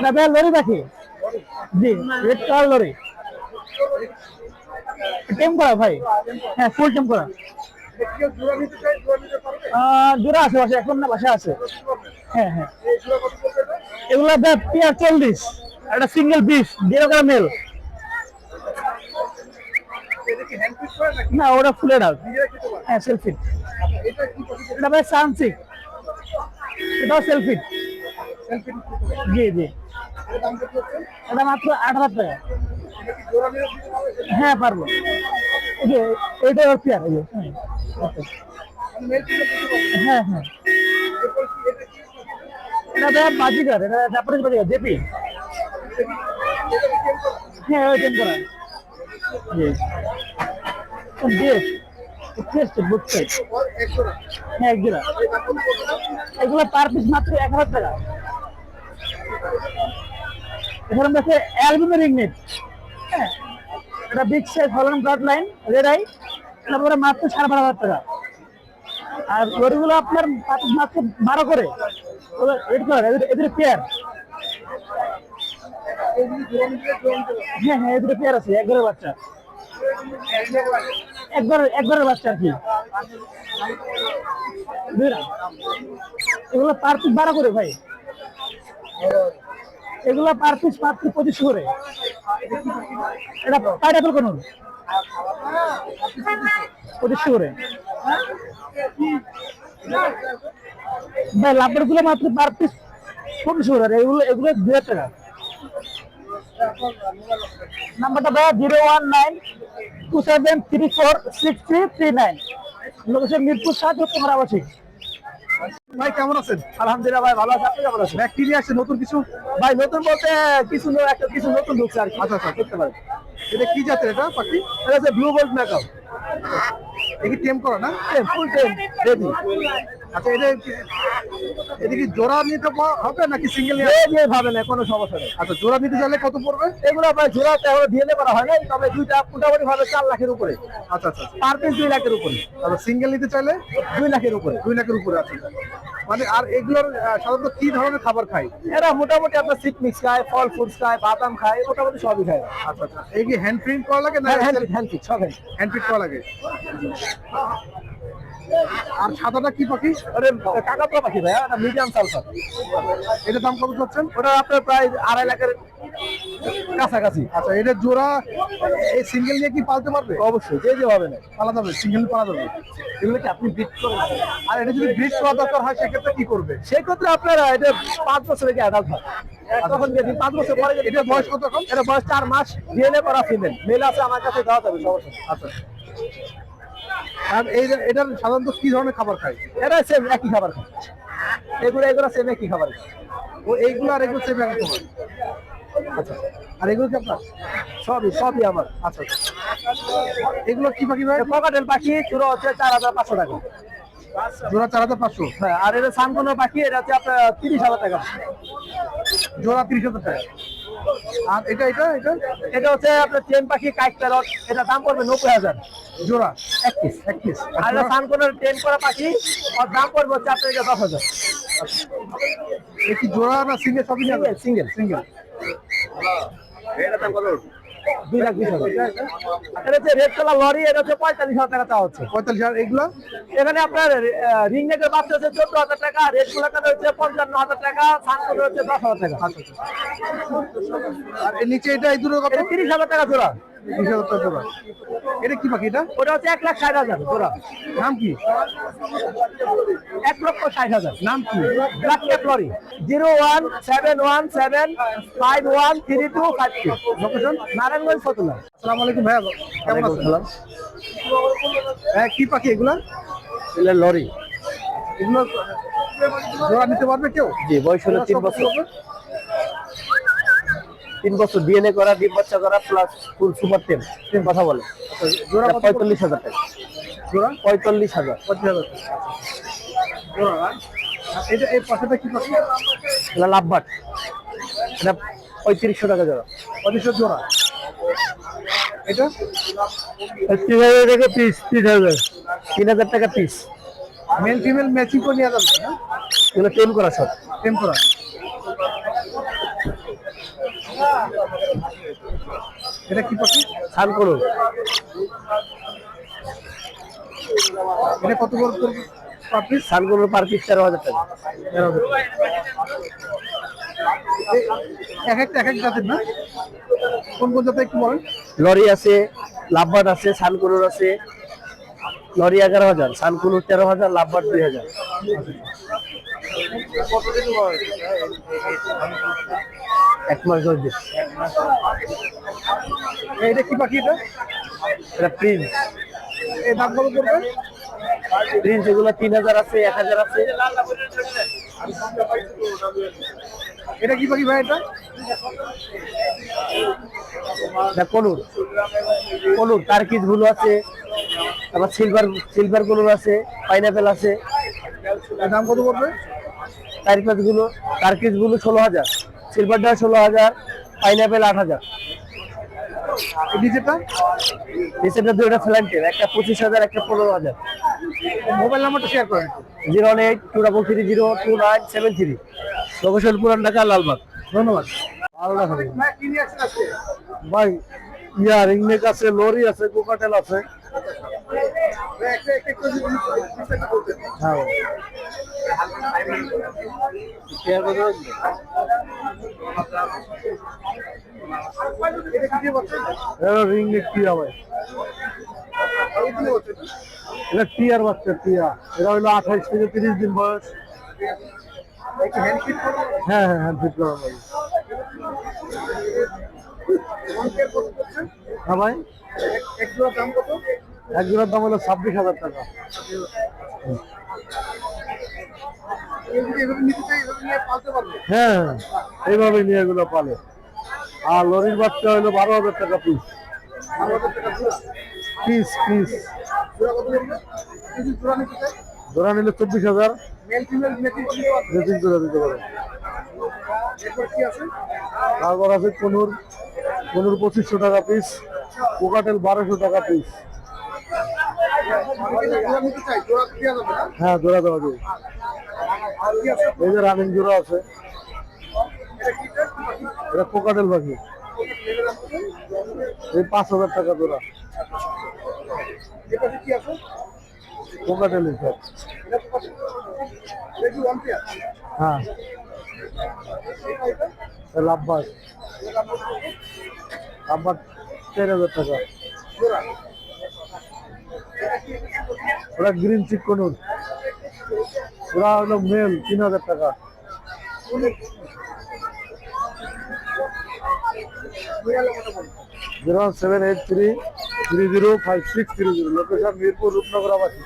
এটা ভাই লরি পাখি জি রেড কালার লরি। টেম করা ভাই? হ্যাঁ ফুল টেম করা। জোড়া আছে, বাসা, এখন না বাসা আছে। হ্যাঁ হ্যাঁ। এগুলো ভাই পেয়ার চল্লিশ একটা সিঙ্গেল পিস দেড় করা মেল না, ওটা ফুলে ডাল হ্যাঁ সেলফি এটা ভাই সানসিক এটাও সেলফি জি জি। এটা মাত্র আট হাজার টাকা। হ্যাঁ পারব। এইটা ওর পেয়ার হ্যাঁ, হ্যাঁ। এটা বাজিকার এটা জাপানিজ বাজিকার হ্যাঁ ওই টেম করা। জি। বেশ টেস্ট বুঝছে হ্যাঁ এক জোড়া এগুলো পার পিস মাত্র এক হাজার টাকা। এখানে কাছে অ্যালবামের রিং নেট হ্যাঁ এটা বিগ সাইজ হলন ব্লাড লাইন রেড আই তারপরে মাত্র সাড়ে বারো হাজার টাকা। আর ওইগুলো আপনার পার মাত্র বারো করে। এদের পেয়ার হ্যাঁ হ্যাঁ এদের পেয়ার আছে একবারের বাচ্চা। একবার একবারের বাচ্চা আর কি। এগুলো পার পিস বারো করে ভাই। এগুলো পার পিস পঁচিশশো করে। এটা পাইনাপেল কোন পঁচিশশো করে। ভাই, লাভেরগুলো মাত্র পার পিস করে এগুলো এগুলো দু হাজার টাকা। নাম্বারটা ভাই zero one nine two seven three four six three three nine. Location Mirpur সাত তোমার আবাসিক ভাই কেমন আছেন? আলহামদুলিল্লাহ ভাই ভালো আছে। আপনি কেমন আছেন? ব্যাকটেরিয়া আছে নতুন কিছু। ভাই নতুন বলতে কিছু ন- একটা কিছু নতুন ঢুকছে আর কি। আচ্ছা, আচ্ছা। করতে পারে এটা কি জাতের এটা পাখি? এটা হচ্ছে ব্লু গোল্ড মেকআপ দেখি টেম করো না? ফুল টেম রেডি আচ্ছা এটা এটা কি জোড়া নিতে হবে নাকি সিঙ্গেল নিয়ে ভাবে না কোনো সমস্যা নেই। আচ্ছা জোড়া নিতে চাইলে কত পড়বে? এগুলো ভাই জোড়াতে এখনও ডিএনএ করা হয় নাই তবে দুইটা মোটামুটি ভাবে চার লাখের উপরে। আচ্ছা আচ্ছা পার পিস দুই লাখের উপরে। আচ্ছা সিঙ্গেল নিতে চাইলে দুই লাখের উপরে। দুই লাখের উপরে আছে। মানে আর এগুলোর সাধারণত কি ধরনের খাবার খায়? এরা মোটামুটি আপনার সিট মিক্স খায় ফল ফ্রুটস খায় বাদাম খায় মোটামুটি সবই খায়। আচ্ছা আচ্ছা। এই কি হ্যান্ড প্রিন্ট করা লাগে না হ্যান্ড ফিট সব হ্যান্ড প্রিন্ট করা লাগে? আর সাদাটা কি পাখি? কাকাতুয়া পাখি ভাই এটা মিডিয়াম সালফার এটা দাম কত চাচ্ছেন? ওটা আপনার প্রায় আড়াই লাখের কাছাকাছি। আচ্ছা এটা জোড়া এই সিঙ্গেল নিয়ে কি পালতে পারবে? অবশ্যই যে যে হবে না পালা যাবে সিঙ্গেল পালা যাবে। এগুলো কি আপনি বিট করেন আর এটা যদি ব্রিজ করা দরকার হয় সেক্ষেত্রে কি করবে? সেই ক্ষেত্রে আপনার এটা পাঁচ বছরের কি অ্যাডাল্ট হয়? তখন যদি পাঁচ বছর পরে এটা বয়স কত এটা বয়স চার মাস। ডিএনএ করা ফিমেল মেল আছে আমার কাছে দেওয়া যাবে সমস্যা আচ্ছা। আর এই এটার সাধারণত কি ধরনের খাবার খায়? এটা সেম একই খাবার খায়। এগুলো এগুলো সেম একই খাবার ও এইগুলো আর এগুলো সেম এক রকম আচ্ছা আর এগুলো কি আপনার? সবই সবই আমার। আচ্ছা আচ্ছা। এগুলো কি পাখি ভাই? ককাটেল পাখি চুরো হচ্ছে চার হাজার পাঁচশো টাকা। জোড়া চার হাজার পাঁচশো? হ্যাঁ আর এটা সানকোনো পাখি এটা হচ্ছে আপনার তিরিশ হাজার টাকা। জোড়া তিরিশ হাজার টাকা। আর এটা এটা এটা এটা হচ্ছে আপনার চেন পাখি কাইক প্যারট। এটা দাম পড়বে নব্বই হাজার। জোড়া এক পিস এক পিস আর এটা সানকোনোর চেন করা পাখি ওর দাম পড়বে হচ্ছে আপনার এটা দশ হাজার। জোড়া না সিঙ্গেল সবই সিঙ্গেল সিঙ্গেল সিঙ্গেল দুই লাখ বিশ হাজার। এটা হচ্ছে রেড কালার লরি এটা হচ্ছে পঁয়তাল্লিশ হাজার টাকা চাওয়া হচ্ছে। পঁয়তাল্লিশ হাজার এগুলো? এখানে আপনার রিং নেকের বাচ্চা হচ্ছে চোদ্দ হাজার টাকা রেড কালার হচ্ছে পঞ্চান্ন হাজার টাকা সানকোনোর হচ্ছে দশ হাজার টাকা। আর নিচে এটা এই দুটো কত? তিরিশ হাজার টাকা জোড়া। তিরিশ হাজার টাকা জোড়া। এটা কি পাখি এটা? ওটা হচ্ছে এক লাখ ষাট হাজার জোড়া। নাম কি? এক লক্ষ ষাট হাজার। নাম কি? Black cap lory zero one seven one seven five one three two five two. Location Narayanganj Fatullah আসসালামু আলাইকুম ভাইয়া কেমন আছেন? হ্যাঁ কি পাখি এগুলা? লরি। এগুলো জোড়া নিতে পারবে কেউ? জি বয়স হলো তিন বছর। তিন বছর ডিএনএ করা ডিম বাচ্চা করা প্লাস ফুল সুপার টেম কথা বলে। পঁয়তাল্লিশ হাজার টাকা। পঁয়তাল্লিশ হাজার। এটা এই পাশেটা কি পাখি এটা লাভবাট এটা পঁয়ত্রিশশো টাকা জোড়া। জোড়া। এটা? তিন হাজার টাকা পিস তিন হাজার। তিন হাজার টাকা পিস মেল ফিমেল ম্যাচিং করে নেওয়া যাবে এগুলো টেম করা সব। টেম করা। এটা কি পাখি? করুন এটা কত করে পড়বে পার পিস সান করুন পার পিস তেরো হাজার টাকা। এক একটা এক এক জাতের না? কোন কোন জাতের একটু বলেন। লরি আছে লাভবার্ড আছে সানকুনুর আছে। লরি এগারো হাজার সানকুনুর তেরো হাজার লাভবার্ড দুই হাজার। এক মাস দশ দিন এইটা কি পাখি এটা? এটা প্রিন্স। এই দাম কত পড়বে প্রিন্স এগুলো তিন হাজার আছে এক হাজার আছে। এটা কি পাখি ভাই এটা? এটা কলুর। কলুর টার্কিজগুলো আছে। তারপর সিলভার সিলভার কলুর আছে পাইনাপেল আছে। দাম কত পড়বে টার্কিজগুলো টার্কিজগুলো ষোলো হাজার। সিলভারটা ষোলো হাজার পাইনাপেল আট হাজার। ফ্ল্যান্টের একটা পঁচিশ হাজার একটা পনেরো হাজার। মোবাইল নাম্বারটা শেয়ার করেন zero one eight two double three zero two nine seven three. Location পুরান ঢাকা লালবাগ। ধন্যবাদ। ভাই আছে লরি আছে কোকাটেল আছে। হ্যাঁ। রিংনেক টিয়া ভাই। এটা টিয়ার টিয়া। এটা থেকে তিরিশ দিন হ্যাঁ হ্যাঁ হ্যাঁ হ্যাঁ দাম ছাব্বিশ হাজার টাকা। হ্যাঁ এইভাবে নিয়ে এগুলো পালে। আর লরির বাচ্চা হলো বারো হাজার টাকা পিস পিস পিস ধরা নিলে চব্বিশ হাজার। দিতে পারে তারপর আছে কনুর। কনুর পঁচিশশো টাকা পিস কোকাটেল বারোশো টাকা পিস হ্যাঁ জোড়া দেওয়া আছে এই যে রানিং জোড়া আছে। এটা কোকাটেল পাখি? এই পাঁচ হাজার টাকা জোড়া। কোকাটেল পেয়ার হ্যাঁ। লাভবাস লাভবাস চার হাজার টাকা। ওরা গ্রিন চিক কনুর ওরা হলো মেল তিন হাজার টাকা। Zero seven eight three three zero five six three zero location Mirpur Rupnagar আবাসী